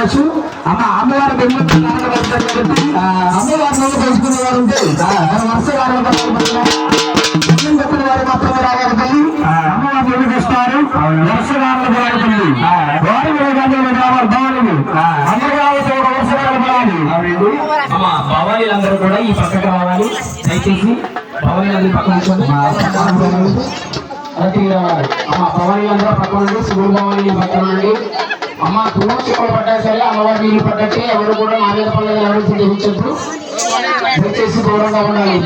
కావచ్చు. అమ్మ అమ్మవారి బెంగళూరు అమ్మవారిలో తెలుసుకునే వారు ఉంటే మన వరుస వారిలో వారు మాత్రమే రాగలిగి అందరూ భవానీలందరూ కూడా ఈ పక్కకు రావాలి. దయచేసి భవానీలందరూ పక్కన రావాలి అమ్మ భవానీలందరూ. పక్కన భవానీ పక్కన అమ్మ దూరం చిక్కులు పడ్డా సరే అమ్మవారి నీళ్ళు పడ్డట్టే ఎవరు కూడా నా మీద పడలేదు ఎవరు చూపించద్దు దయచేసి దూరంగా ఉండాలి.